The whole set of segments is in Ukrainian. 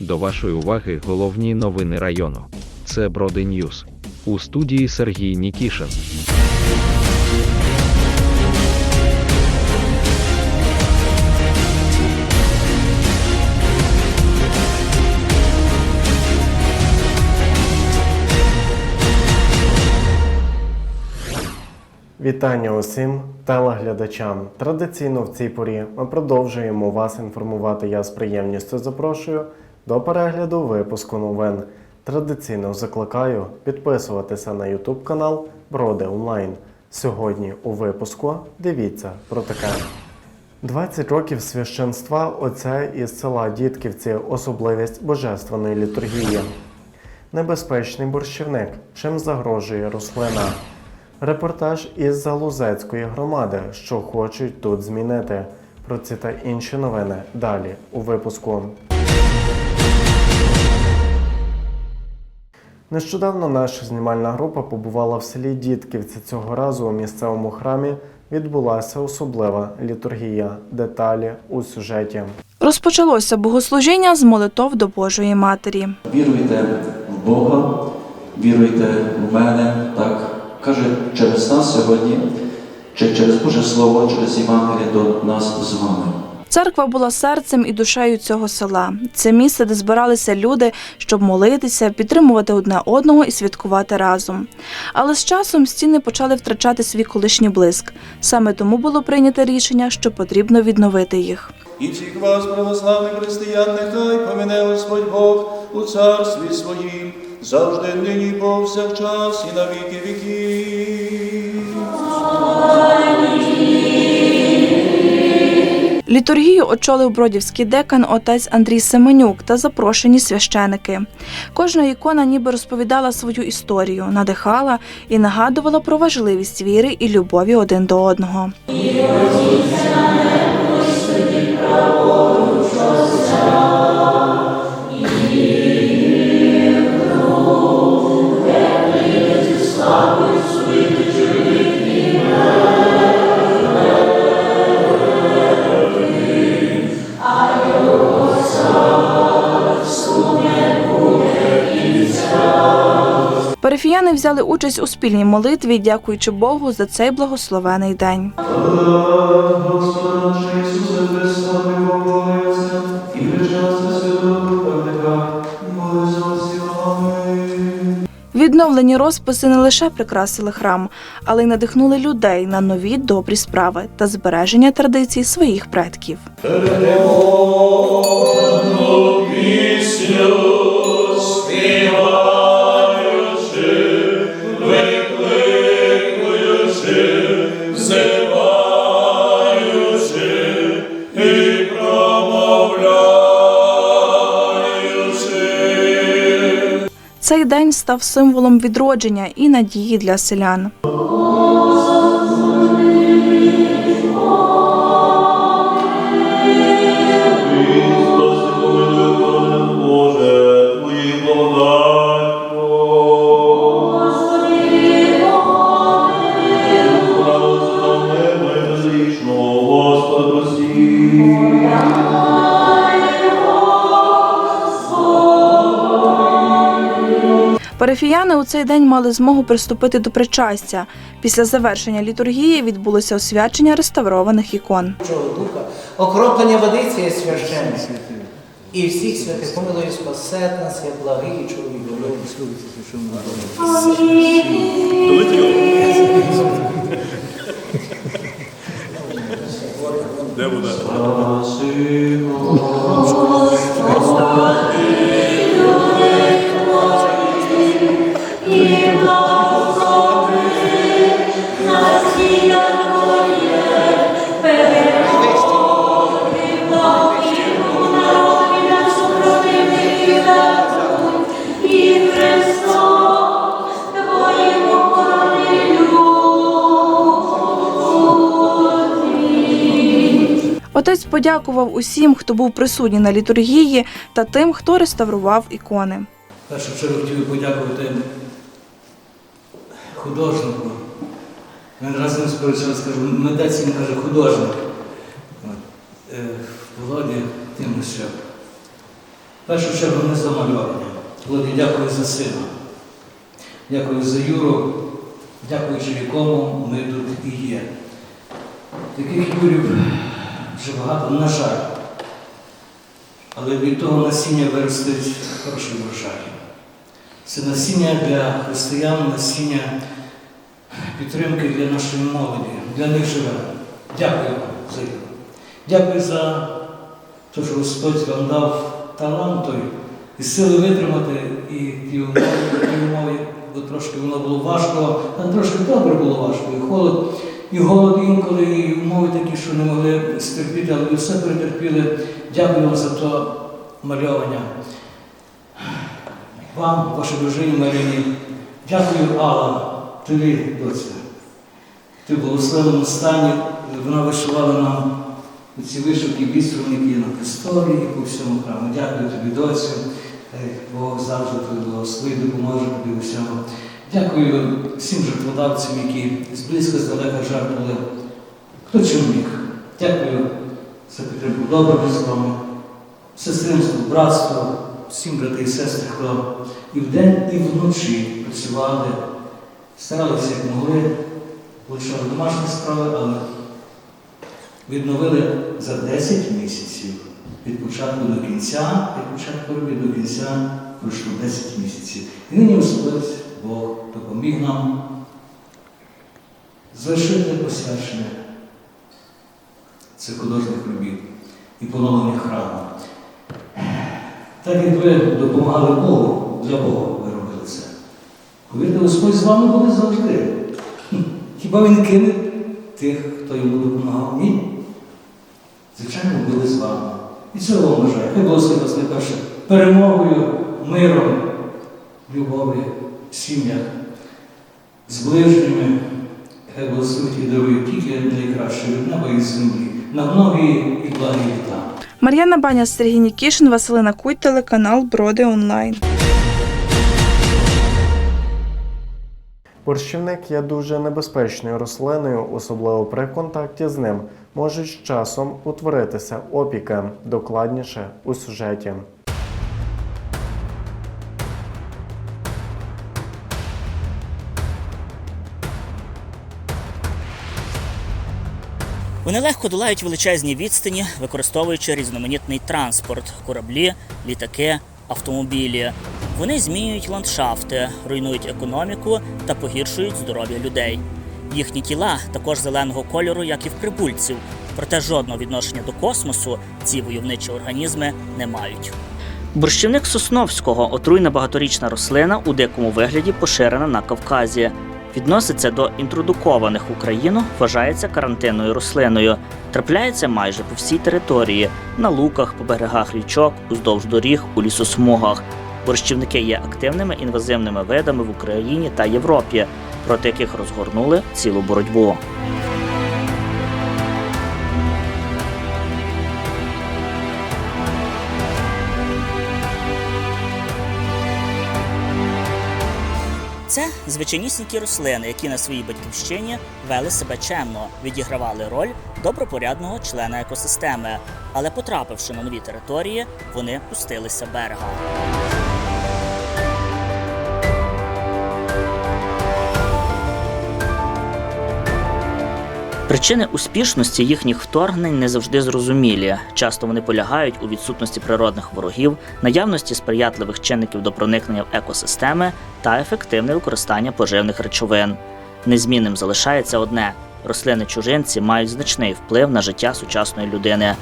До вашої уваги головні новини району. Це Броди Ньюс. У студії Сергій Нікішин. Вітання усім телеглядачам. Традиційно в цій порі ми продовжуємо вас інформувати. Я з приємністю запрошую до перегляду випуску новин. Традиційно закликаю підписуватися на YouTube канал Броди Онлайн. Сьогодні у випуску дивіться про таке. 20 років священства отця із села Дітківці, особливість божественної літургії. Небезпечний борщівник, чим загрожує рослина. Репортаж із Залузецької громади, що хочуть тут змінити. Про ці та інші новини далі у випуску. Нещодавно наша знімальна група побувала в селі Дітківці. Цього разу у місцевому храмі відбулася особлива літургія. Деталі у сюжеті. Розпочалося богослужіння з молитов до Божої Матері. Віруйте в Бога, віруйте в мене, так каже через нас сьогодні, чи через Боже Слово, через Євангеліє до нас з вами. Церква була серцем і душею цього села. Це місце, де збиралися люди, щоб молитися, підтримувати одне одного і святкувати разом. Але з часом стіни почали втрачати свій колишній блиск. Саме тому було прийнято рішення, що потрібно відновити їх. І всіх вас, православних християн, нехай помине Господь Бог у царстві своїм, завжди нині, повсякчас і на віки віків. Літургію очолив бродівський декан отець Андрій Семенюк та запрошені священики. Кожна ікона ніби розповідала свою історію, надихала і нагадувала про важливість віри і любові один до одного. Парафіяни взяли участь у спільній молитві, дякуючи Богу за цей благословений день. Відновлені розписи не лише прикрасили храм, але й надихнули людей на нові добрі справи та збереження традицій своїх предків. Цей день став символом відродження і надії для селян. Парафіяни у цей день мали змогу приступити до причастя. Після завершення літургії відбулося освячення реставрованих ікон. Духа, окроплення водиці є священне. І всіх святих помилує спасет нас, як благий чоловік. Отець подякував усім, хто був присутній на літургії, та тим, хто реставрував ікони. Першу чергу хотів подякувати художнику. Він раз не сперечав, скажу, митець він каже художник. Е, Володі Тимощев. В першу чергу не за малювання. Володі, дякую за сина. Дякую за Юру, дякуючи якому ми тут і є. Таких Юрів вже багато, на жаль. Але від того насіння виростуть хороші врожаї. Це насіння для християн, насіння підтримки для нашої молоді, для них живемо. Дякую вам за Юру. Дякую за те, що Господь вам дав талант той і сили витримати і ті умови, ті умови, бо трошки воно було важко, а трошки добре було важко. І холод, і голод інколи, і умови такі, що не могли стерпіти, але ви все перетерпіли. Вам за то мальовання. Вам, вашій дружині Марині, дякую, Алла, тобі, доця. Ти в благословеному стані, вона вишивала нам ці вишивки, біструники на престолі і по всьому храму. Дякую тобі, доцю. Бог завжди тобі благословить, допоможе тобі у всьому. Дякую всім жертводавцям, які зблизька, здалека жертвували. Хто чим міг. Дякую за підтримку доброго з вами, сестринство, братство, всім брати і сестри, хто і вдень, і вночі працювали, старалися як могли, лишали домашні справи, але відновили за 10 місяців. Від початку до кінця, від початку робіт до кінця пройшло 10 місяців. І нині Господь Бог допоміг нам завершити посвячення цих художніх робіт і поновлення храму. Так як ви допомагали Богу, для Бога ви робили це. Повірте, Господь з вами буде завжди. Хіба він кине тих, хто йому допомагав? Ні. Звичайно, були з вами. І цього вам бажаю. Хай Господь вас найперше перемогою, миром, любов'ю сім'ях, з ближніми. Хай Господь і дарує тільки найкраще від неба і землі. На многі і благі літа. Мар'яна Баня, Сергій Нікішин, Василина Куть, телеканал Броди Онлайн. Борщівник є дуже небезпечною рослиною, особливо при контакті з ним можуть з часом утворитися опіки, докладніше у сюжеті. Вони легко долають величезні відстані, використовуючи різноманітний транспорт кораблі, літаки, автомобілі. Вони змінюють ландшафти, руйнують економіку та погіршують здоров'я людей. Їхні тіла також зеленого кольору, як і в прибульців, проте жодного відношення до космосу ці войовничі організми не мають. Борщівник Сосновського отруйна багаторічна рослина у дикому вигляді поширена на Кавказі. Відноситься до інтродукованих в Україну, вважається карантинною рослиною. Трапляється майже по всій території на луках, по берегах річок, уздовж доріг, у лісосмугах. Борщівники є активними інвазивними видами в Україні та Європі, проти яких розгорнули цілу боротьбу. Це звичайнісінькі рослини, які на своїй батьківщині вели себе чемно, відігравали роль добропорядного члена екосистеми, але потрапивши на нові території, вони пустилися берега. Причини успішності їхніх вторгнень не завжди зрозумілі. Часто вони полягають у відсутності природних ворогів, наявності сприятливих чинників до проникнення в екосистеми та ефективне використання поживних речовин. Незмінним залишається одне: рослини-чужинці мають значний вплив на життя сучасної людини.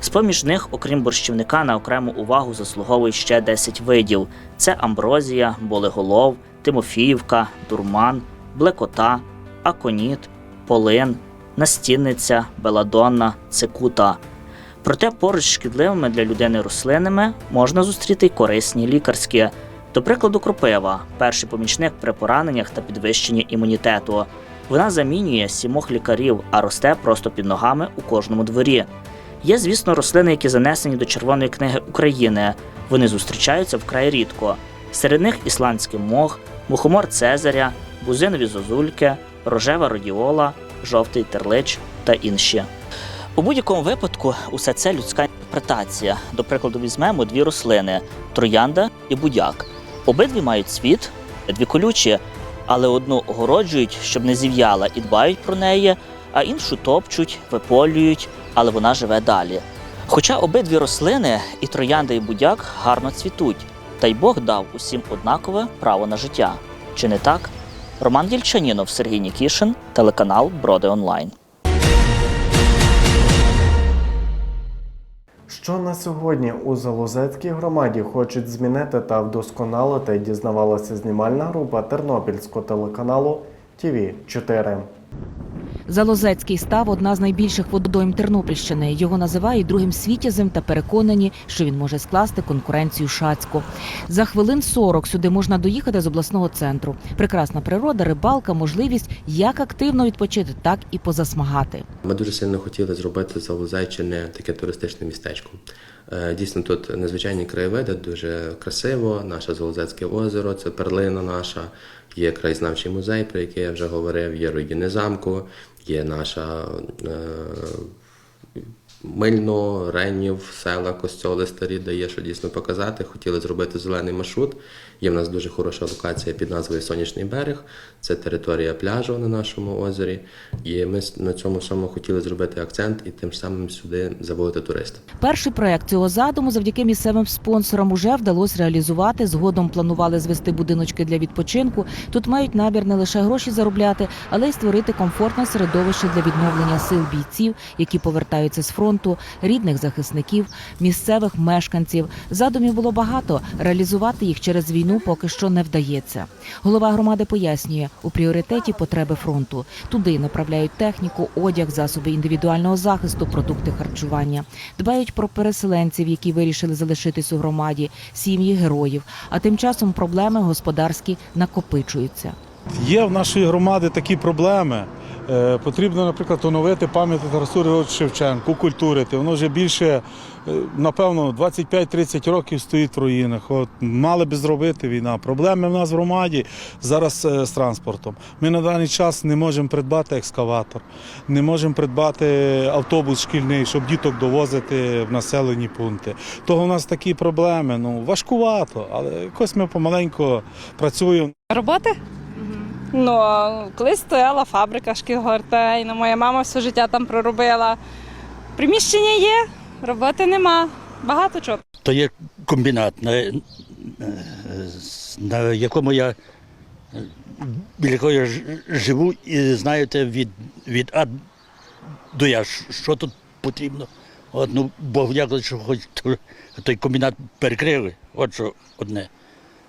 З-поміж них, окрім борщівника, на окрему увагу заслуговують ще 10 видів: це амброзія, болеголов, тимофіївка, дурман, блекота, аконіт, полин, настінниця, беладонна, цикута. Проте поруч з шкідливими для людини рослинами можна зустріти й корисні лікарські. До прикладу, кропива перший помічник при пораненнях та підвищенні імунітету. Вона замінює сімох лікарів, а росте просто під ногами у кожному дворі. Є, звісно, рослини, які занесені до Червоної книги України. Вони зустрічаються вкрай рідко. Серед них ісландський мох, мухомор Цезаря, бузинові зозульки, рожева радіола, жовтий терлич та інші. У будь-якому випадку усе це людська інтерпретація. До прикладу, візьмемо дві рослини троянда і будяк. Обидві мають цвіт, дві колючі, але одну огороджують, щоб не зів'яла, і дбають про неї, а іншу топчуть, виполюють, але вона живе далі. Хоча обидві рослини, і троянда, і будяк гарно цвітуть, та й Бог дав усім однакове право на життя. Чи не так? Роман Єльчанінов, Сергій Нікішин, телеканал Броди Онлайн. Що на сьогодні у Залозецькій громаді хочуть змінити та вдосконалити, дізнавалася знімальна група Тернопільського телеканалу ТВ 4 Залозецький став одна з найбільших водойм Тернопільщини. Його називають другим світязем та переконані, що він може скласти конкуренцію Шацьку. За хвилин 40 сюди можна доїхати з обласного центру. Прекрасна природа, рибалка, можливість як активно відпочити, так і позасмагати. Ми дуже сильно хотіли зробити з таке туристичне містечко. Е, Дійсно, тут незвичайні краєвиди, дуже красиво. Наше Залозецьке озеро, це перлина наша. Є краєзнавчий музей, про який я вже говорив, є руїни замку, є наша е, Мильно, Ренів, села, костьоли старі, де є що дійсно показати. Хотіли зробити зелений маршрут. Є в нас дуже хороша локація під назвою Сонячний берег. Це територія пляжу на нашому озері. І ми на цьому всьому хотіли зробити акцент і тим самим сюди заводити туристів. Перший проект цього задуму завдяки місцевим спонсорам уже вдалося реалізувати. Згодом планували звести будиночки для відпочинку. Тут мають намір не лише гроші заробляти, але й створити комфортне середовище для відновлення сил бійців, які повертаються з фронту, рідних захисників, місцевих мешканців. Задумів було багато. Реалізувати їх через війну поки що не вдається. Голова громади пояснює, у пріоритеті потреби фронту. Туди направляють техніку, одяг, засоби індивідуального захисту, продукти харчування. Дбають про переселенців, які вирішили залишитись у громаді, сім'ї героїв. А тим часом проблеми господарські накопичуються. Є в нашої громади такі проблеми. Е, Потрібно, наприклад, оновити пам'ятник Тарасу Шевченку, культурити. Воно вже більше, е, напевно, 25-30 років стоїть в руїнах. От, мали би зробити війна. Проблеми в нас в громаді зараз е, з транспортом. Ми на даний час не можемо придбати екскаватор, не можемо придбати автобус шкільний, щоб діток довозити в населені пункти. Того в нас такі проблеми. Ну, важкувато, але якось ми помаленьку працюємо. Роботи? Ну, колись стояла фабрика шкілгортей, ну, моя мама все життя там проробила. Приміщення є, роботи нема. Багато чого. То є комбінат, на, е, на якому я е, біля якого я живу, і знаєте, від, від А до Я, що тут потрібно. От, ну, Бог дякую, що хоч той комбінат перекрили. От що одне.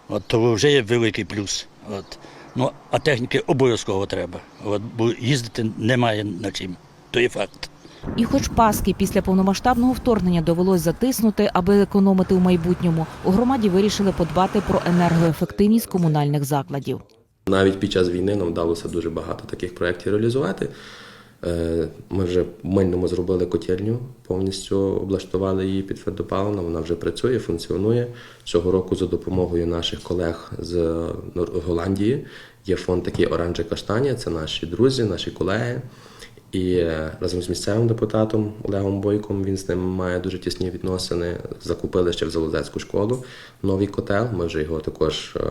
От, то вже є великий плюс. От. Ну, а техніки обов'язково треба. От, бо їздити немає на чим. То є факт. І хоч Паски після повномасштабного вторгнення довелось затиснути, аби економити у майбутньому, у громаді вирішили подбати про енергоефективність комунальних закладів. Навіть під час війни нам вдалося дуже багато таких проєктів реалізувати. Е, Ми вже в Мильному зробили котельню, повністю облаштували її під твердопаливно. Вона вже працює, функціонує. Цього року за допомогою наших колег з Голландії є фонд такий оранже каштання Це наші друзі, наші колеги. І е, разом з місцевим депутатом Олегом Бойком він з ним має дуже тісні відносини. Закупили ще в Залозецьку школу новий котел. Ми вже його також е,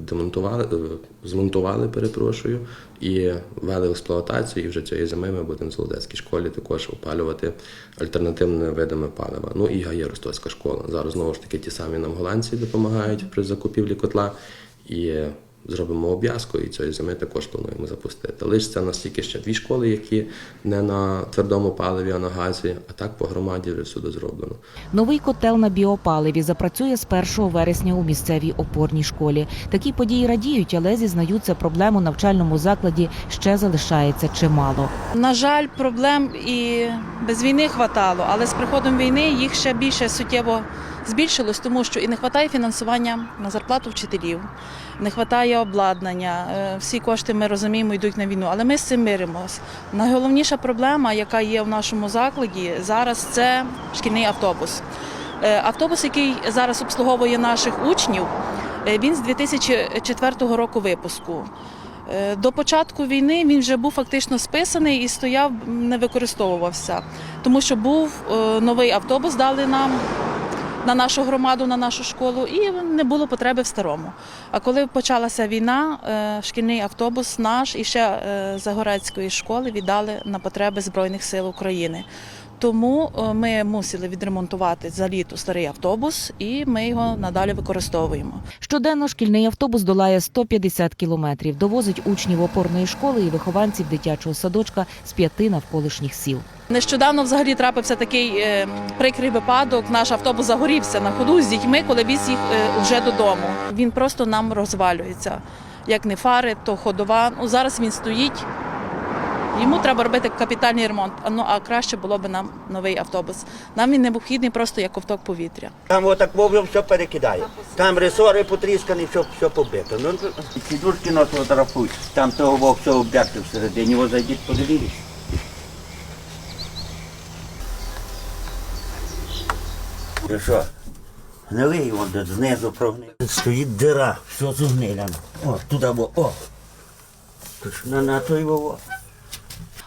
демонтували, е, змонтували, перепрошую, і ввели в експлуатацію. І вже цієї зими ми будемо в Залозецькій школі також опалювати альтернативними видами палива. Ну і Гає Ростовська школа. Зараз знову ж таки ті самі нам голландці допомагають при закупівлі котла. І зробимо обв'язку, і цієї зими також плануємо запустити. Лише це у нас тільки ще дві школи, які не на твердому паливі, а на газі, а так по громаді вже всюди зроблено. Новий котел на біопаливі запрацює з 1 вересня у місцевій опорній школі. Такі події радіють, але зізнаються, проблем у навчальному закладі ще залишається чимало. На жаль, проблем і без війни хватало, але з приходом війни їх ще більше суттєво збільшилось, тому що і не вистачає фінансування на зарплату вчителів, не вистачає обладнання. Е, Всі кошти ми розуміємо, йдуть на війну, але ми з цим миримось. Найголовніша проблема, яка є в нашому закладі зараз, це шкільний автобус. Е, Автобус, який зараз обслуговує наших учнів, е, він з 2004 року випуску. До початку війни він вже був фактично списаний і стояв, не використовувався, тому що був новий автобус, дали нам на нашу громаду, на нашу школу, і не було потреби в старому. А коли почалася війна, е, шкільний автобус наш і ще е, Загорецької школи віддали на потреби Збройних сил України. Тому е, ми мусили відремонтувати за літо старий автобус, і ми його надалі використовуємо. Щоденно шкільний автобус долає 150 кілометрів, довозить учнів опорної школи і вихованців дитячого садочка з п'яти навколишніх сіл. Нещодавно взагалі трапився такий е, прикрий випадок. Наш автобус загорівся на ходу з дітьми, коли віз їх е, вже додому. Він просто нам розвалюється. Як не фари, то ходова. Ну зараз він стоїть. Йому треба робити капітальний ремонт. А, Ну а краще було б нам новий автобус. Нам він необхідний просто як ковток повітря. Там отак мовив, все перекидає. Там ресори потріскані, все, все побито. Ну, сідушки нас фотографують. Там того вовк все обдерти всередині, ви зайдіть, подивіться. Ти що? Гнилий його знизу прогнив. Стоїть дира, все зугниляно. О, туди, бо, о. На, на той вово.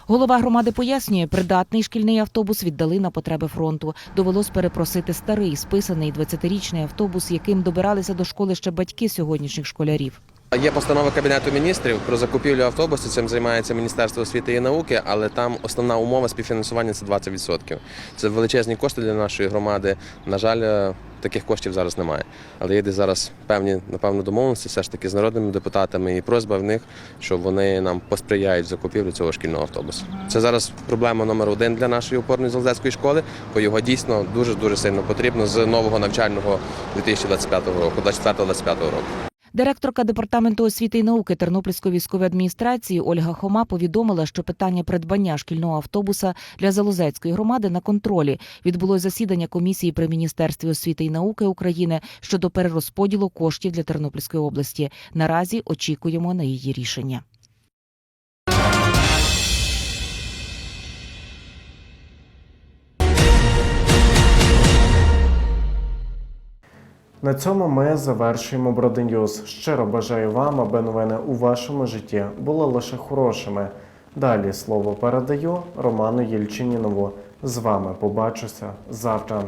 Голова громади пояснює, придатний шкільний автобус віддали на потреби фронту. Довелось перепросити старий списаний 20-річний автобус, яким добиралися до школи ще батьки сьогоднішніх школярів. Є постанова Кабінету міністрів про закупівлю автобусів. Цим займається Міністерство освіти і науки, але там основна умова співфінансування це 20%. Це величезні кошти для нашої громади. На жаль, е, таких коштів зараз немає. Але є десь зараз певні, напевно, домовленості все ж таки з народними депутатами і просьба в них, що вони нам посприяють в закупівлі цього шкільного автобусу. Це зараз проблема номер один для нашої опорної залезецької школи, бо його дійсно дуже дуже сильно потрібно з нового навчального 2025 року, 24-25 року. Директорка департаменту освіти і науки Тернопільської військової адміністрації Ольга Хома повідомила, що питання придбання шкільного автобуса для Залозецької громади на контролі відбулось засідання комісії при міністерстві освіти і науки України щодо перерозподілу коштів для Тернопільської області. Наразі очікуємо на її рішення. На цьому ми завершуємо Броденюз. Щиро бажаю вам, аби новини у вашому житті були лише хорошими. Далі слово передаю Роману Єльчинінову. З вами побачуся завтра.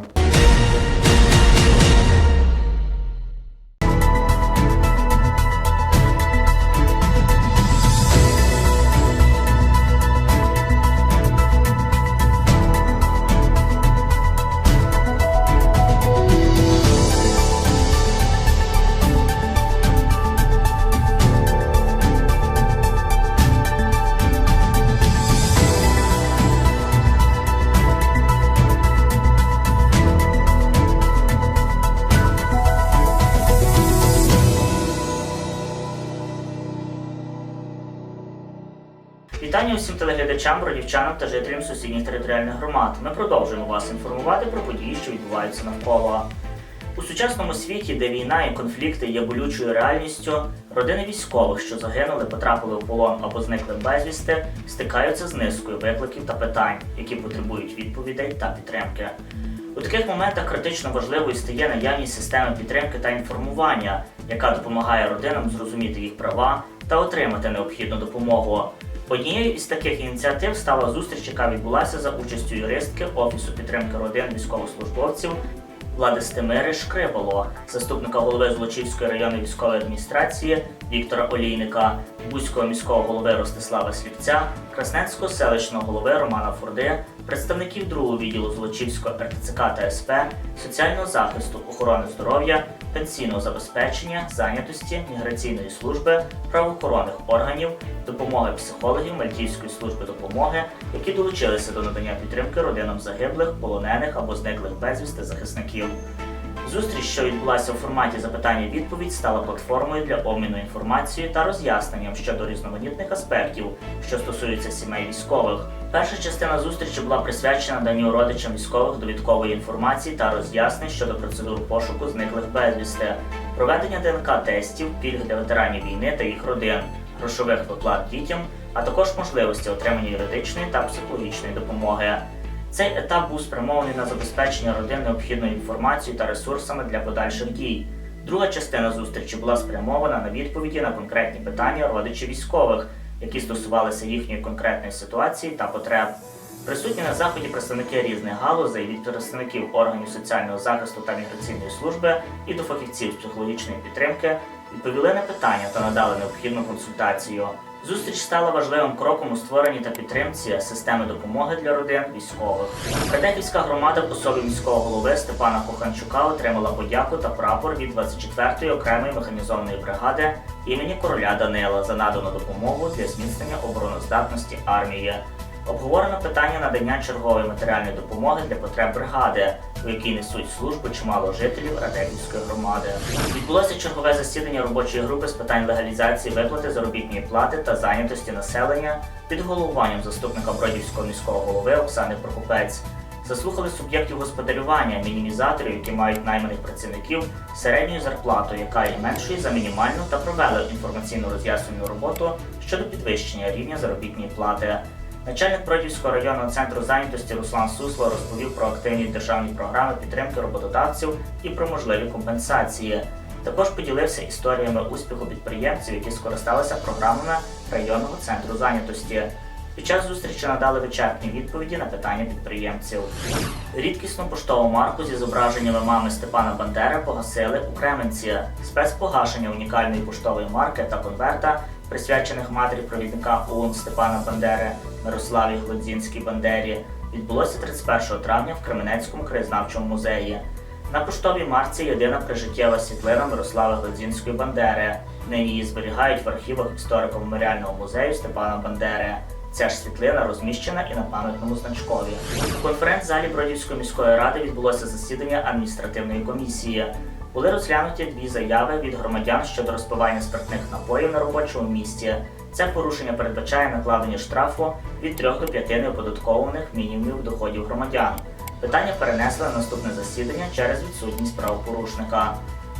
Усім телеглядачам, бродівчанам та жителям сусідніх територіальних громад. Ми продовжуємо вас інформувати про події, що відбуваються навколо. У сучасному світі, де війна і конфлікти є болючою реальністю, родини військових, що загинули, потрапили у полон або зникли безвісти, стикаються з низкою викликів та питань, які потребують відповідей та підтримки. У таких моментах критично важливою стає наявність системи підтримки та інформування, яка допомагає родинам зрозуміти їх права та отримати необхідну допомогу. Однією із таких ініціатив стала зустріч, яка відбулася за участю юристки Офісу підтримки родин військовослужбовців Владистимири Шкрибало, заступника голови Злочівської районної військової адміністрації Віктора Олійника, Бузького міського голови Ростислава Слівця, Красненського селищного голови Романа Фурди, представників другого відділу Злочівського РТЦК та СП, соціального захисту, охорони здоров'я, пенсійного забезпечення, зайнятості, міграційної служби, правоохоронних органів, допомоги психологів Мальтійської служби допомоги, які долучилися до надання підтримки родинам загиблих, полонених або зниклих безвісти захисників. Зустріч, що відбулася у форматі запитання-відповідь, стала платформою для обміну інформацією та роз'ясненням щодо різноманітних аспектів, що стосуються сімей військових. Перша частина зустрічі була присвячена данню родичам військових довідкової інформації та роз'яснень щодо процедур пошуку зниклих безвісти, проведення ДНК-тестів, пільг для ветеранів війни та їх родин, грошових виплат дітям, а також можливості отримання юридичної та психологічної допомоги. Цей етап був спрямований на забезпечення родин необхідною інформацією та ресурсами для подальших дій. Друга частина зустрічі була спрямована на відповіді на конкретні питання родичів військових, які стосувалися їхньої конкретної ситуації та потреб. Присутні на заході представники різних галузей від представників органів соціального захисту та міграційної служби і до фахівців психологічної підтримки відповіли на питання та надали необхідну консультацію. Зустріч стала важливим кроком у створенні та підтримці системи допомоги для родин військових. Кадетівська громада в особі міського голови Степана Коханчука отримала подяку та прапор від 24-ї окремої механізованої бригади імені короля Данила за надану допомогу для зміцнення обороноздатності армії. Обговорено питання надання чергової матеріальної допомоги для потреб бригади, у якій несуть службу чимало жителів Радехівської громади. Відбулося чергове засідання робочої групи з питань легалізації виплати заробітної плати та зайнятості населення під головуванням заступника Бродівського міського голови Оксани Прокопець. Заслухали суб'єктів господарювання, мінімізаторів, які мають найманих працівників середньою зарплатою, яка є меншою за мінімальну, та провели інформаційно роз'яснювальну роботу щодо підвищення рівня заробітної плати. Начальник Бродівського районного центру зайнятості Руслан Сусло розповів про активні державні програми підтримки роботодавців і про можливі компенсації. Також поділився історіями успіху підприємців, які скористалися програмами районного центру зайнятості. Під час зустрічі надали вичерпні відповіді на питання підприємців. Рідкісну поштову марку зі зображеннями мами Степана Бандери погасили у Кременці. Спецпогашення унікальної поштової марки та конверта, присвячених матері провідника ОУН Степана Бандери Мирославі Глодзінській Бандері, відбулося 31 травня в Кременецькому краєзнавчому музеї. На поштовій марці єдина прижиттєва світлина Мирослави Глодзінської Бандери. Нині її зберігають в архівах історико-меморіального музею Степана Бандери. Ця ж світлина розміщена і на пам'ятному значкові. У конференц-залі Бродівської міської ради відбулося засідання адміністративної комісії. Були розглянуті дві заяви від громадян щодо розпивання спиртних напоїв на робочому місці. Це порушення передбачає накладення штрафу від 3 до 5 неоподаткованих мінімумів доходів громадян. Питання перенесли на наступне засідання через відсутність правопорушника.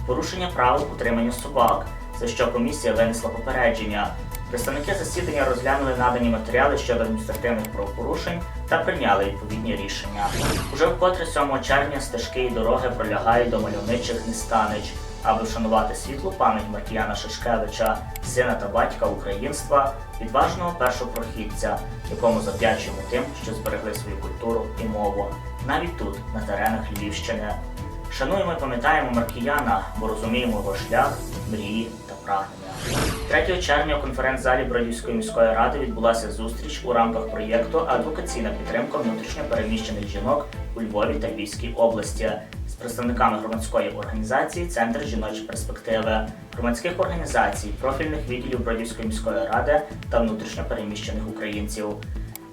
Порушення правил утримання собак, за що комісія винесла попередження. Представники засідання розглянули надані матеріали щодо адміністративних правопорушень та прийняли відповідні рішення. Уже вкотре 7 червня стежки і дороги пролягають до мальовничих Нестанич, аби вшанувати світлу пам'ять Маркіяна Шишкевича, сина та батька українства, відважного першопрохідця, якому завдячуємо тим, що зберегли свою культуру і мову, навіть тут, на теренах Львівщини. Шануємо і пам'ятаємо Маркіяна, бо розуміємо його шлях, мрії та прагнення. 3 червня у конференц-залі Бродівської міської ради відбулася зустріч у рамках проєкту Адвокаційна підтримка внутрішньо переміщених жінок у Львові та Львівській області з представниками громадської організації Центр жіночі перспективи, громадських організацій, профільних відділів Бродівської міської ради та внутрішньо переміщених українців.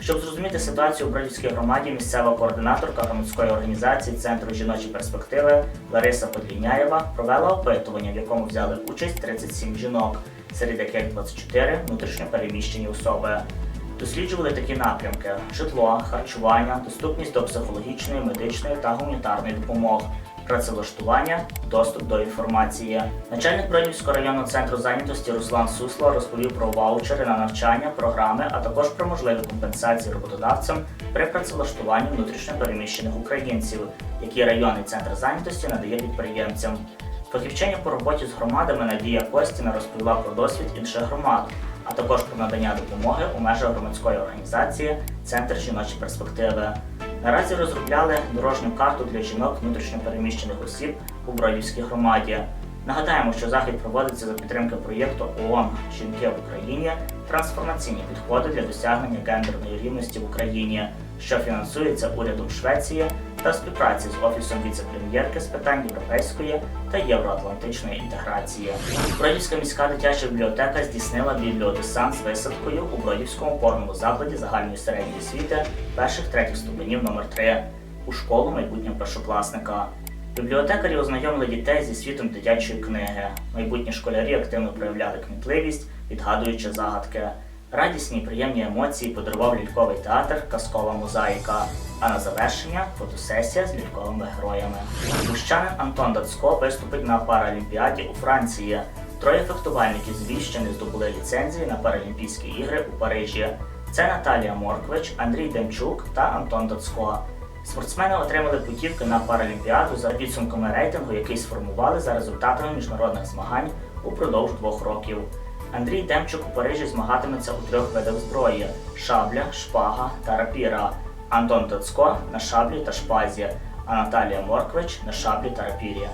Щоб зрозуміти ситуацію у Бродівській громаді, місцева координаторка громадської організації Центру жіночі перспективи Лариса Подліняєва провела опитування, в якому взяли участь 37 жінок, серед яких 24 внутрішньо переміщені особи. Досліджували такі напрямки: житло, харчування, доступність до психологічної, медичної та гуманітарної допомоги, працевлаштування, доступ до інформації. Начальник Бродівського районного центру зайнятості Руслан Сусло розповів про ваучери на навчання, програми, а також про можливі компенсації роботодавцям при працевлаштуванні внутрішньо переміщених українців, які районний центр зайнятості надає підприємцям. Фахівчиня по роботі з громадами Надія Костіна розповіла про досвід інших громад, а також про надання допомоги у межах громадської організації Центр жіночі перспективи. Наразі розробляли дорожню карту для жінок внутрішньопереміщених осіб у Бродівській громаді. Нагадаємо, що захід проводиться за підтримки проєкту ООН Жінки в Україні трансформаційні підходи для досягнення гендерної рівності в Україні, що фінансується урядом Швеції та співпраці з Офісом віце-прем'єрки з питань європейської та євроатлантичної інтеграції. Бродівська міська дитяча бібліотека здійснила бібліодесант з висадкою у Бродівському опорному закладі загальної середньої освіти перших третіх ступенів номер 3 у школу майбутнього першокласника. Бібліотекарі ознайомили дітей зі світом дитячої книги. Майбутні школярі активно проявляли кмітливість, відгадуючи загадки. Радісні і приємні емоції подарував ляльковий театр Казкова мозаїка. А на завершення фотосесія з ляльковими героями. Бущанин Антон Дацько виступить на Паралімпіаді у Франції. Троє фехтувальників з Львівщини здобули ліцензії на Паралімпійські ігри у Парижі. Це Наталія Морквич, Андрій Демчук та Антон Дацько. Спортсмени отримали путівки на Паралімпіаду за підсумками рейтингу, який сформували за результатами міжнародних змагань упродовж двох років. Андрій Демчук у Парижі змагатиметься у трьох видах зброї: шабля, шпага та рапіра. Антон Тацько на шаблі та шпазі, а Наталія Морквич на шаблі та рапірі.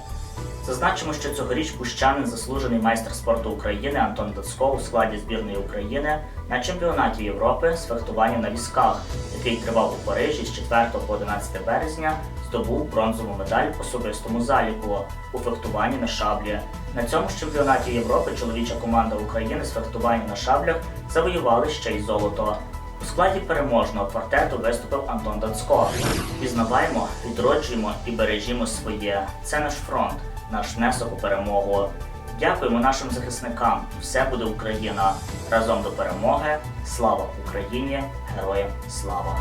Зазначимо, що цьогоріч бущанин заслужений майстер спорту України Антон Дацько у складі збірної України на чемпіонаті Європи з фехтування на візках, який тривав у Парижі з 4 по 11 березня, здобув бронзову медаль в особистому заліку у фехтуванні на шаблі. На цьому ж чемпіонаті Європи чоловіча команда України з фехтування на шаблях завоювали ще й золото. У складі переможного квартету виступив Антон Дацько. Пізнаваємо, відроджуємо і бережімо своє. Це наш фронт, наш внесок у перемогу. Дякуємо нашим захисникам. Все буде Україна. Разом до перемоги. Слава Україні! Героям слава!